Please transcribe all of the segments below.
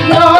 no.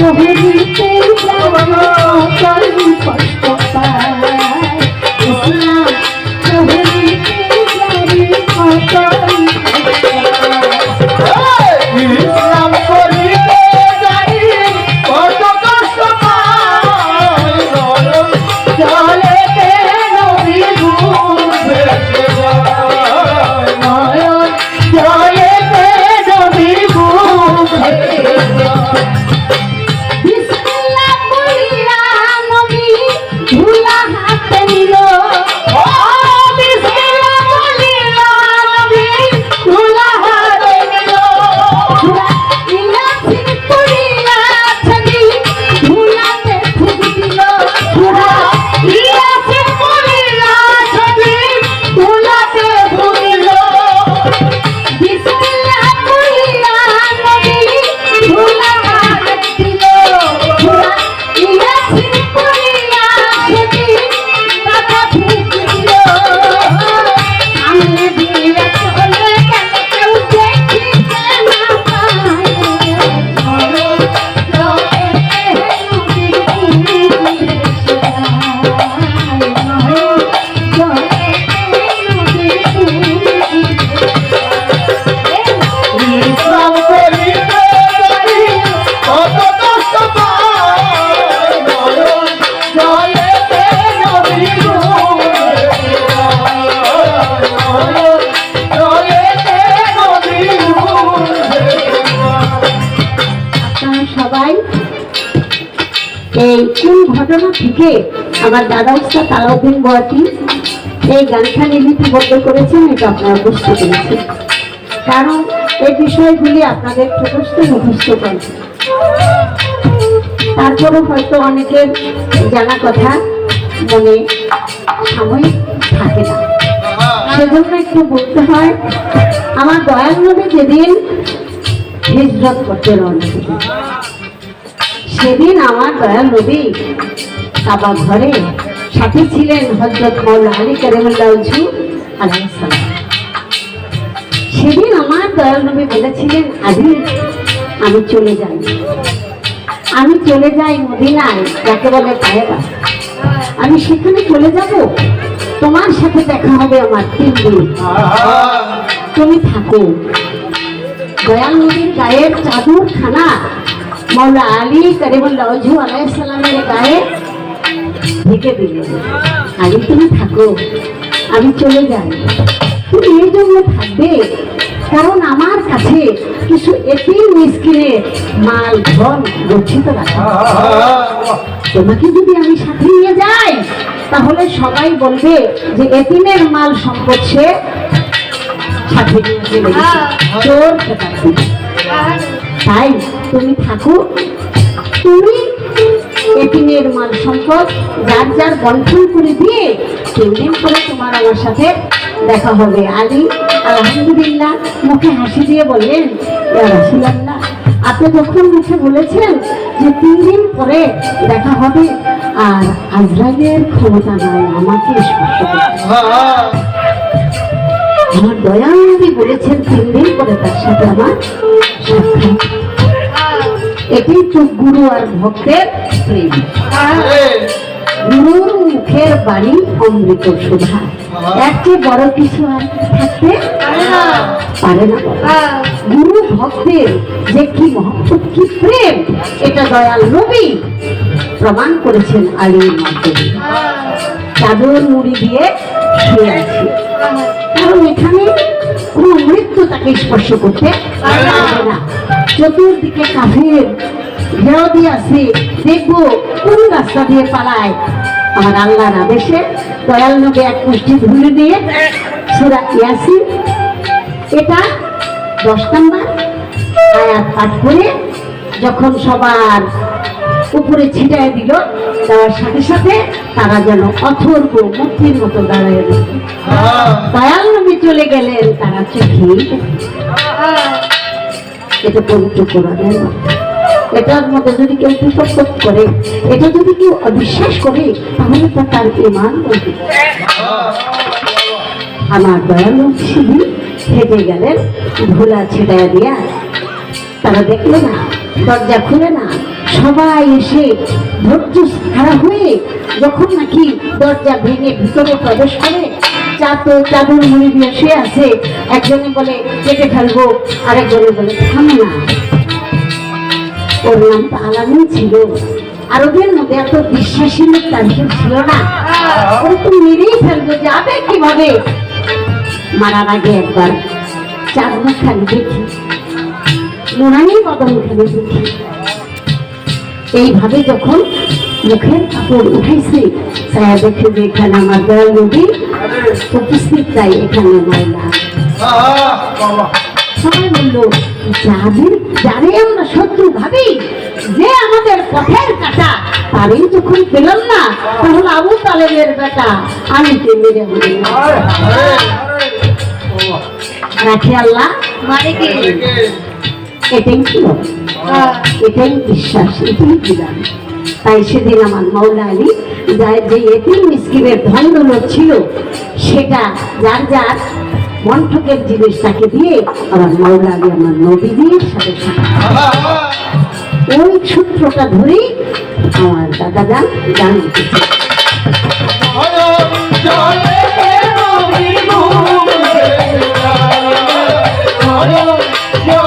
প্রভুতে কত এই ঘটনা থেকে আমার দাদা উস্তাদ তালাউদ্দিন বয়াতি এই গানখানি লিপিবদ্ধ করেছেন এটা আপনারা বুঝতে পেরেছেন। কারণ এই বিষয়গুলি আপনাদের মুখস্থ মুখস্থ করেছে তারপরও হয়তো অনেকের জানা কথা মনে সাময়িক থাকে না। সেজন্য একটু বলতে হয়, আমার দয়াল নবী যেদিন হিজরত করতে রওনা সেদিন আমার দয়াল নবী কাবা ঘরে সাথে ছিলেন হজরত মৌলা আলী করিমুল্লাহু আলাইসালাম সেদিন আমার দয়াল নবী বলেছিলেন আদি আমি চলে যাই। আমি চলে যাই মদিনায় যাকে বলে পায়রা। আমি সেখানে চলে যাব। তোমার সাথে দেখা হবে আমার তিন দিন। তুমি থাকো। দয়াল নবীর গায়ের চাদর খানা মৌলা আলী করিমুল্লাহ আলাইসালামের গায়ে ঢেকে দিলেন। আলী তুমি থাকো আমি চলে যাই। তুমি এই জন্য থাকবে কারণ আমার কাছে কিছু এতিম মিসকিনের মাল ধন গচ্ছিত রাখা তোমাকে যদি আমি সাথে নিয়ে যাই তাহলে সবাই বলবে যে এতিমের মাল সম্পদ সে সাথে নিয়ে চলে চোর খেতাব। দিবে। তাই তুমি থাকো। তুমি এতিমের মাল সম্পদ যার যার বন্টন করে দিয়ে তিন দিন করে তোমার আমার সাথে দেখা হবে। আলী, আলহামদুলিল্লাহ, মুখে হাসি দিয়ে বললেন আপনি যখন মুখে বলেছেন যে তিন দিন পরে দেখা হবে? আর আজরাইলের ক্ষমতা নাই, আমাকে আমার দয়ানবী বলেছেন, তিন দিন পরে তার সাথে আমার সাক্ষাৎ এটাই তো গুরু আর ভক্তের প্রেম। গুরুর মুখের বাণী অমৃত সুধা। চেয়ে বড় কিছু আর থাকতে পারে না। গুরু ভক্তের যে কি মহত্ব কি প্রেম, এটা দয়াল নবী প্রমাণ করেছেন আলীর মাধ্যমে। চাদর মুড়ি দিয়ে শুয়ে আছে। কারণ এখানে কোনো মৃত্যু তাকে স্পর্শ করতে পারে না। চতুর্দিকে কাফের ঘেরাও দিয়ে আছে, দেখব কোন রাস্তা দিয়ে পালায়। আমার আল্লাহর আদেশে দয়াল নবী এক মুষ্টি ধুলে দিয়ে সুরা ইয়াসিন, এটা দশ নম্বর আয়াত পাঠ করে যখন সবার উপরে ছিটায় দিল দেওয়ার সাথে সাথে তারা যেন অথর্ব মূর্তির মতো দাঁড়ায়। দয়াল নবী চলে গেলেন তারা চোখে এটা পবিত্র কোরআনের মধ্যে। এটার মধ্যে যদি কেউ বিপদ করে, এটা যদি কেউ অবিশ্বাস করে, তাহলে তো তার ইমান বলবে আমার দয়ালু শিবির হেঁটে গেলেন, ধুলা ছেটায় দিয়া তারা দেখল না দরজা খুলে না, সবাই এসে ধৈর্য খারাপ হয়ে যখন নাকি দরজা ভেঙে ভিতরে প্রবেশ করে চাদর চাদর মুড়ি দিয়ে শুয়ে আছে, একজনে বলে, কেটে ফেলব। আরেকজনে বলে, থামে না। ওর নাম ছিল। আর ওদের মধ্যে এত ছিল না। তো মেরেই ফেলব, যাবে কীভাবে? মারার আগে একবার চার মুখ খালি দেখি। নোরানি বদন খালি দেখি এইভাবে যখন মুখের কাপড় উঠাইছে ছায়া দেখে যে এখানে আমার দয়াল নদী উপস্থিত, তাই এখানে ময়লা। সবাই বলল, যাদের যারে আমরা শত্রু ভাবি, যে আমাদের পথের কাটা, তারই যখন পেলাম না। তাহলে আবু তালেবের বেটা, আমি কে মেরে আল্লাহ। এটাই ছিল। এটাই বিশ্বাস এটাই দিলাম তাই সেদিন আমার মৌলা আলী যে এটিম মিসকিনের ধন্দন ছিল সেটা যার যার মন্ঠকের জিনিস তাকে দিয়ে আমার মৌলা আলী আমার নবীদের সাথে ওই সূত্রটা ধরেই আমার দাদা যান গান Yeah.